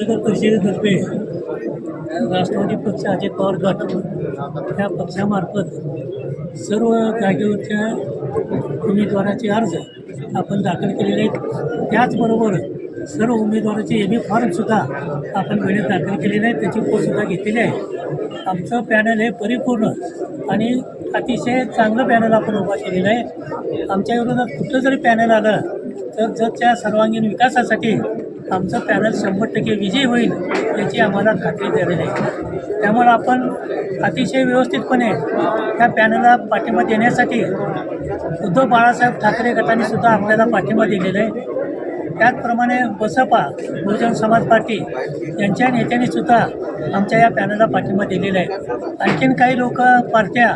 नगर परिषदेतर्फे राष्ट्रवादी पक्ष अजित पवार गट या पक्षामार्फत सर्व जागेवरच्या उमेदवाराचे अर्ज आपण दाखल केलेले आहेत. त्याचबरोबर सर्व उमेदवाराचे एबी फॉर्मसुद्धा आपण वेळेत दाखल केलेले आहेत. त्याची पोचसुद्धा घेतलेली आहे. आमचं पॅनल हे परिपूर्ण आणि अतिशय चांगलं पॅनल आपण उभा केलेलं आहे. आमच्या विरोधात कुठलं जरी पॅनल आलं तर जगच्या सर्वांगीण विकासासाठी आमचं पॅनल शंभर टक्के विजयी होईल याची आम्हाला खात्री झालेली आहे. त्यामुळे आपण अतिशय व्यवस्थितपणे त्या पॅनलला पाठिंबा देण्यासाठी उद्धव बाळासाहेब ठाकरे गटाने सुद्धा आपल्याला पाठिंबा दिलेला आहे. त्याचप्रमाणे बसपा बहुजन समाज पार्टी यांच्या नेत्यांनी सुद्धा आमच्या या पॅनलला पाठिंबा दिलेला आहे. आणखीन काही लोक पार्ट्या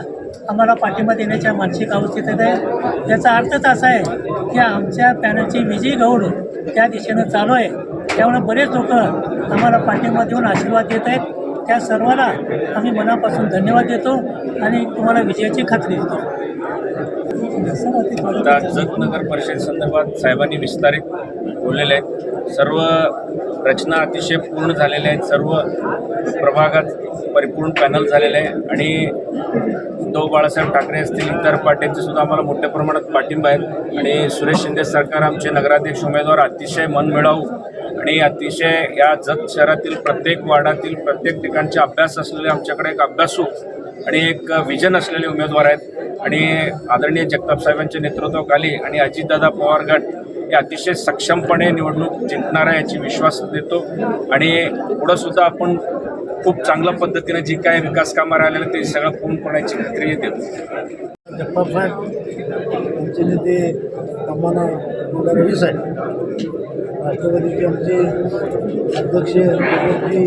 आम्हाला पाठिंबा देण्याच्या मानसिक अवस्थेत आहे. याचा अर्थच असा आहे की आमच्या पॅनलची विजयी गौड त्या दिशेनं चालू आहे. त्यामुळे बरेच लोक आम्हाला पाठिंबा देऊन आशीर्वाद देत आहेत. त्या सर्वांना आम्ही मनापासून धन्यवाद देतो आणि तुम्हाला विजयाची खात्री देतो. आता जत नगर परिषद संदर्भात साहेबांनी विस्तारित बोललेले आहेत. सर्व रचना अतिशय पूर्ण झालेल्या आहेत. सर्व प्रभागात परिपूर्ण पॅनल झालेले आहे. आणि उद्धव बाळासाहेब ठाकरे असतील इतर पार्ट्यांचे सुद्धा आम्हाला मोठ्या प्रमाणात पाठिंबा आहेत. आणि सुरेश शिंदे सरकार आमचे नगराध्यक्ष उमेदवार अतिशय मनमिळावू आणि अतिशय या जत शहरातील प्रत्येक वार्डातील प्रत्येक ठिकाणचे अभ्यास असलेले आमच्याकडे एक अभ्यासू आणि एक विजन असलेले उमेदवार आहेत. आणि आदरणीय जगताप साहेबांच्या नेतृत्वाखाली आणि अजितदादा पवार गट हे अतिशय सक्षमपणे निवडणूक जिंकणार आहे याची विश्वास देतो. आणि पुढं सुद्धा आपण खूप चांगल्या पद्धतीने जी काय विकास कामं राहिलेलं ते सगळं पूर्ण करण्याची खात्री देतो. जगताप साहेब आमचे नेते रवी साहेब राष्ट्रवादीचे आमचे अध्यक्ष मुख्यमंत्री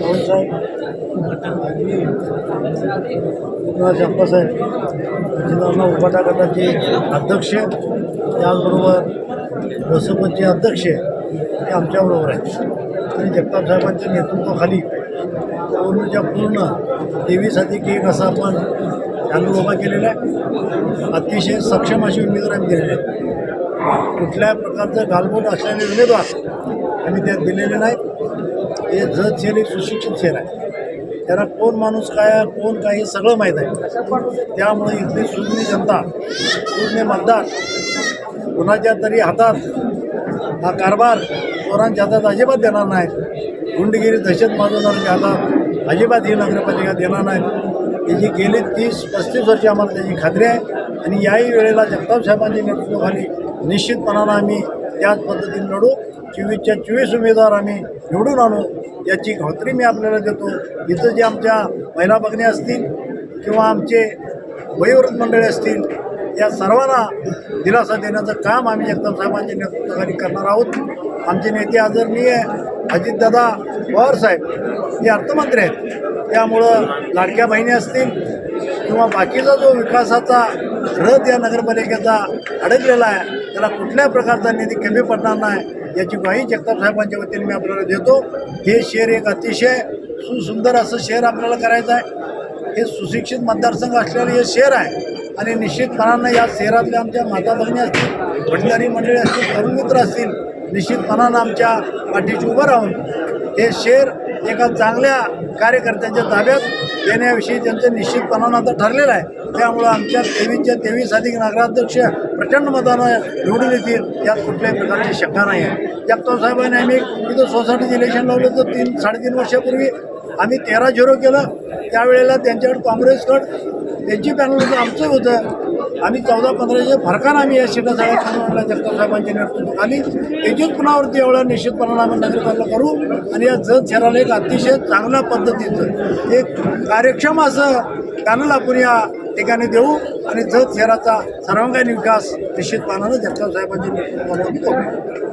पवनसाहेब आणि एकनाथ अप्पासाहेब जिल्हा गटाचे अध्यक्ष त्याचबरोबर बसपचे अध्यक्ष हे आमच्याबरोबर आहेत. आणि जगताप साहेबांच्या नेतृत्वाखाली पूर्णच्या पूर्ण तेवीस अधिक एक असा आपण पॅनल उभा केलेला आहे. अतिशय सक्षम असे उमेदवार आम्ही दिलेले आहेत. कुठल्याही प्रकारचं गालबोट असलेले उमेदवार आम्ही त्यात दिलेले नाहीत हे जत शेर एक सुशिक्षित शेर आहे. त्याला कोण माणूस काय कोण काय हे सगळं माहीत आहे. त्यामुळे इथली सुज्ञ जनता सुज्ञ मतदार कुणाच्या तरी हातात हा कारभार चोरांच्या हातात अजिबात देणार नाही गुंडगिरी दहशत माजवणाऱ्यांच्या हातात अजिबात ही नगरपालिका देणार नाही त्याची गेले तीस पस्तीस वर्ष आम्हाला त्याची खात्री आहे. आणि याही वेळेला जगताप साहेबांच्या नेतृत्वाखाली निश्चितपणानं आम्ही त्याच पद्धतीने लढू. चोवीसच्या चोवीस उमेदवार आम्ही निवडून आणू. याची खात्री मी आपल्याला देतो. इथं जे आमच्या महिला भगिनी असतील किंवा आमचे वयोवृद्ध मंडळी असतील या सर्वांना दिलासा देण्याचं काम आम्ही जगताप साहेबांच्या नेतृत्वाखाली करणार आहोत. आमचे नेते आदरणीय अजितदादा पवार साहेब हे अर्थमंत्री आहेत. त्यामुळं लाडक्या बहिणी असतील किंवा बाकीचा जो विकासाचा रथ या नगरपालिकेचा अडकलेला आहे त्याला कुठल्याही प्रकारचा निधी कमी पडणार नाही याची ग्वाही जगताप साहेबांच्या वतीने मी आपल्याला देतो. हे शहर एक अतिशय सुसुंदर असं शहर आपल्याला करायचं आहे. हे सुशिक्षित मतदारसंघ असलेलं हे शहर आहे. आणि निश्चितपणानं या शहरातल्या आमच्या माता भगिनी असतील भंडारी मंडळी असतील तरुण मित्र असतील निश्चितपणानं आमच्या पाठीशी उभं राहून हे शेर एका चांगल्या कार्यकर्त्यांच्या ताब्यात देण्याविषयी त्यांचं निश्चितपणानं आता ठरलेलं आहे. त्यामुळं आमच्या तेवीसच्या तेवीस अधिक नगराध्यक्ष प्रचंड मतानं निवडून येतील यात कुठल्याही प्रकारची शंका नाही आहे. जगताप साहेबांनी आम्ही इथं सोसायटीचं इलेक्शन लावलं तर तीन साडेतीन वर्षापूर्वी आम्ही तेरा झिरो केलं. त्यावेळेला त्यांच्याकडे काँग्रेसकडं त्यांची पॅनल होतं आमचं होतं. आम्ही चौदा पंधराच्या फरकानं आम्ही या सीटा सगळ्या निवडल्या जगताप साहेबांच्या नेतृत्वाखाली. त्याच्याच पुनरावृत्ती एवढा निश्चितपणानं आम्ही नागरिकांना करू आणि या जत शहराला एक अतिशय चांगल्या पद्धतीचं एक कार्यक्षम असं पॅनल आपण या ठिकाणी देऊ आणि जत शहराचा सर्वांगीण विकास निश्चितपणानं जगताप साहेबांच्या नेतृत्वाखाली करू.